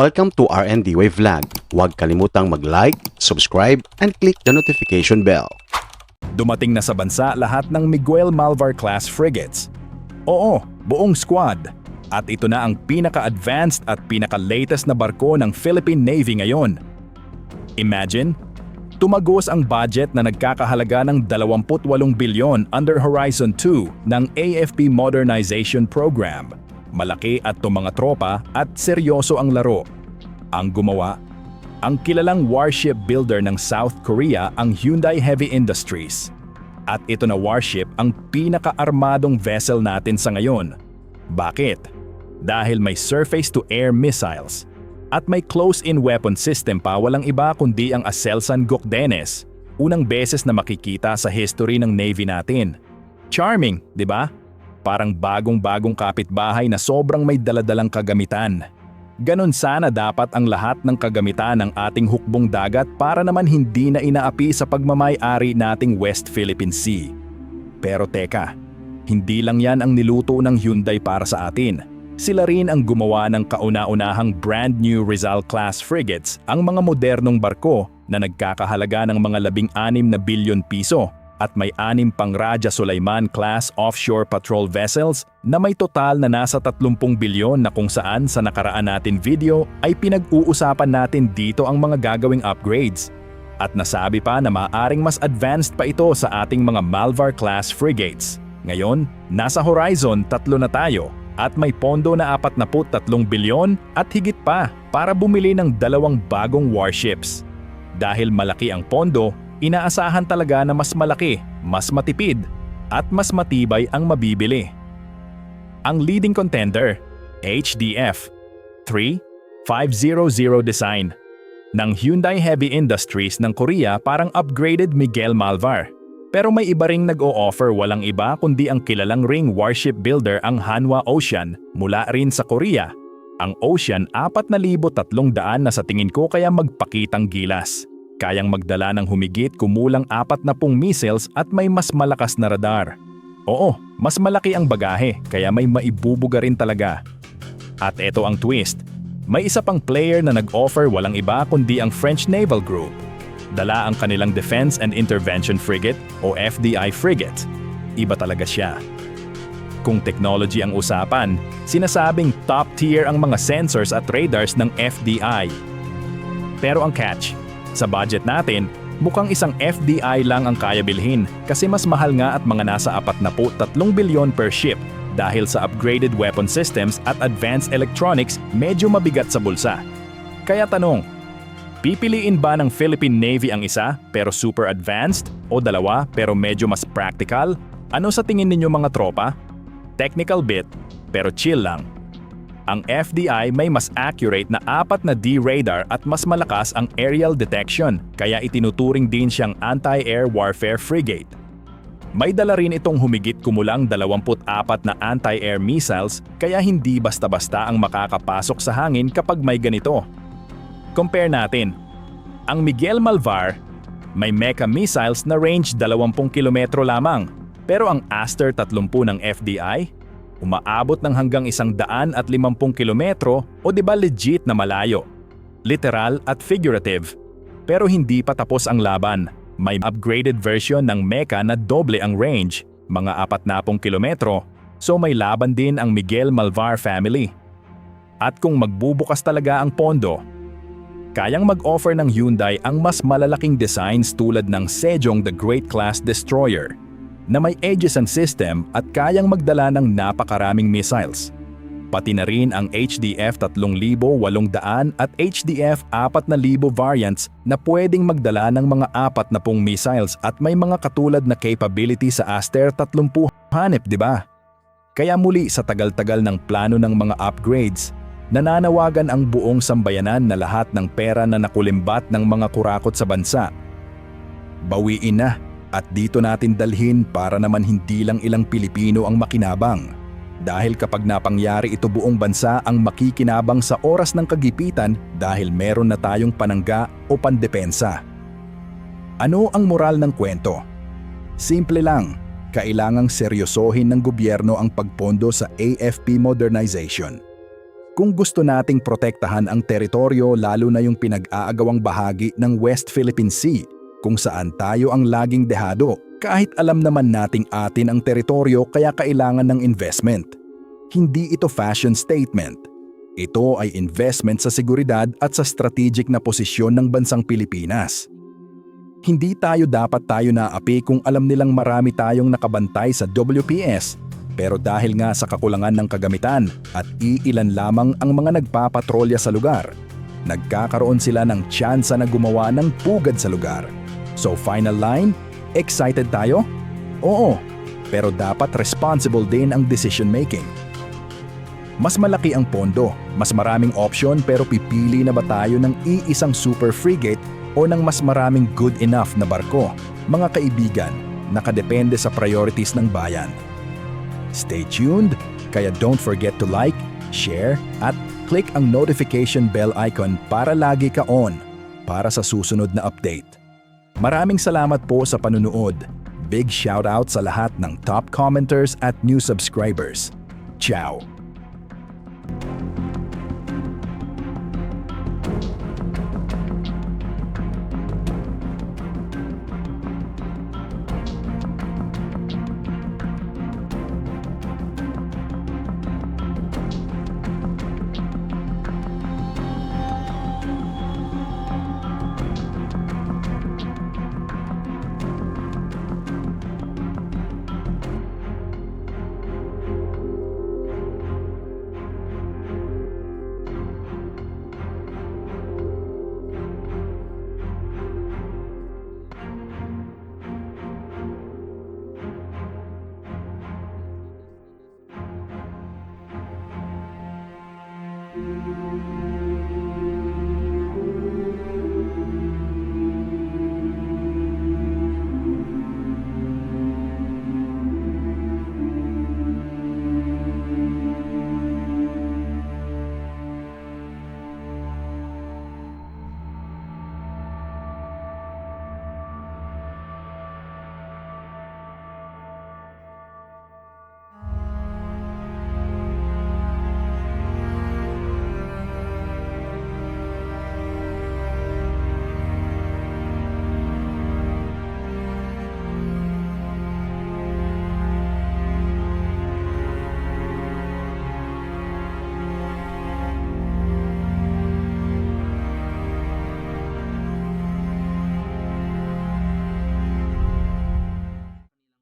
Welcome to RND Wave Vlog. Huwag kalimutang mag-like, subscribe, and click the notification bell. Dumating na sa bansa lahat ng Miguel Malvar class frigates. Oo, buong squad. At ito na ang pinaka-advanced at pinaka-latest na barko ng Philippine Navy ngayon. Imagine, tumagos ang budget na nagkakahalaga ng 28 bilyon under Horizon 2 ng AFP Modernization Program. Malaki at mga tropa at seryoso ang laro. Ang gumawa, ang kilalang warship builder ng South Korea ang Hyundai Heavy Industries. At ito na warship ang pinaka-armadong vessel natin sa ngayon. Bakit? Dahil may surface-to-air missiles at may close-in weapon system pa walang iba kundi ang Aselsan Gokdenes, unang beses na makikita sa history ng Navy natin. Charming, di ba? Parang bagong-bagong kapitbahay na sobrang may daladalang kagamitan. Ganon sana dapat ang lahat ng kagamitan ng ating hukbong dagat para naman hindi na inaapi sa pagmamay-ari nating West Philippine Sea. Pero teka, hindi lang yan ang niluto ng Hyundai para sa atin. Sila rin ang gumawa ng kauna-unahang brand new Rizal class frigates, ang mga modernong barko na nagkakahalaga ng mga labing anim na bilyon piso at may anim pang Raja Sulaiman class offshore patrol vessels na may total na nasa 30 bilyon na kung saan sa nakaraan natin video ay pinag-uusapan natin dito ang mga gagawing upgrades. At nasabi pa na maaring mas advanced pa ito sa ating mga Malvar class frigates. Ngayon, nasa horizon tatlo na tayo at may pondo na 43 bilyon at higit pa para bumili ng dalawang bagong warships. Dahil malaki ang pondo, inaasahan talaga na mas malaki, mas matipid, at mas matibay ang mabibili. Ang leading contender, HDF 3500 design ng Hyundai Heavy Industries ng Korea parang upgraded Miguel Malvar. Pero may iba ring nag-o-offer walang iba kundi ang kilalang ring warship builder ang Hanwha Ocean mula rin sa Korea. Ang Ocean 4,300 na sa tingin ko kaya magpakitang gilas. Kayang magdala ng humigit kumulang 40 missiles at may mas malakas na radar. Oo, mas malaki ang bagahe kaya may maibubuga rin talaga. At ito ang twist. May isa pang player na nag-offer walang iba kundi ang French Naval Group. Dala ang kanilang Defense and Intervention Frigate o FDI frigate. Iba talaga siya. Kung technology ang usapan, sinasabing top tier ang mga sensors at radars ng FDI. Pero ang catch, sa budget natin, mukhang isang FDI lang ang kaya bilhin kasi mas mahal nga at mga nasa 43 bilyon per ship dahil sa upgraded weapon systems at advanced electronics medyo mabigat sa bulsa. Kaya tanong, pipiliin ba ng Philippine Navy ang isa pero super advanced o dalawa pero medyo mas practical? Ano sa tingin ninyo mga tropa? Technical bit pero chill lang. Ang FDI may mas accurate na apat na D radar at mas malakas ang aerial detection kaya itinuturing din siyang anti-air warfare frigate. May dala rin itong humigit kumulang 24 na anti-air missiles kaya hindi basta-basta ang makakapasok sa hangin kapag may ganito. Compare natin. Ang Miguel Malvar may mecha missiles na range 20 kilometro lamang pero ang Aster 30 ng FDI umaabot ng hanggang isang daan at limampung kilometro o di ba legit na malayo. Literal at figurative. Pero hindi pa tapos ang laban. May upgraded version ng mecha na doble ang range, mga apat na pong kilometro, so may laban din ang Miguel Malvar family. At kung magbubukas talaga ang pondo, kayang mag-offer ng Hyundai ang mas malalaking designs tulad ng Sejong the Great Class Destroyer na may Aegison system at kayang magdala ng napakaraming missiles. Pati na rin ang HDF 3,800 at HDF 4,000 variants na pwedeng magdala ng mga 40 missiles at may mga katulad na capability sa Aster 30 hanep, di ba? Kaya muli sa tagal-tagal ng plano ng mga upgrades, nananawagan ang buong sambayanan na lahat ng pera na nakulimbat ng mga kurakot sa bansa. Bawiin na at dito natin dalhin para naman hindi lang ilang Pilipino ang makinabang. Dahil kapag napangyari ito buong bansa ang makikinabang sa oras ng kagipitan dahil meron na tayong panangga o pandepensa. Ano ang moral ng kwento? Simple lang, kailangang seryosohin ng gobyerno ang pagpondo sa AFP modernization. Kung gusto nating protektahan ang teritoryo lalo na yung pinag-aagawang bahagi ng West Philippine Sea, kung saan tayo ang laging dehado, kahit alam naman nating atin ang teritoryo kaya kailangan ng investment. Hindi ito fashion statement. Ito ay investment sa seguridad at sa strategic na posisyon ng bansang Pilipinas. Hindi tayo dapat tayo naapi kung alam nilang marami tayong nakabantay sa WPS pero dahil nga sa kakulangan ng kagamitan at iilan lamang ang mga nagpapatrolya sa lugar, nagkakaroon sila ng tsansa na gumawa ng pugad sa lugar. So final line, excited tayo? Oo, pero dapat responsible din ang decision making. Mas malaki ang pondo, mas maraming option pero pipili na ba tayo ng iisang super frigate o ng mas maraming good enough na barko? Mga kaibigan, nakadepende sa priorities ng bayan. Stay tuned, kaya don't forget to like, share, at click ang notification bell icon para lagi ka on para sa susunod na update. Maraming salamat po sa panunood. Big shoutout sa lahat ng top commenters at new subscribers. Ciao!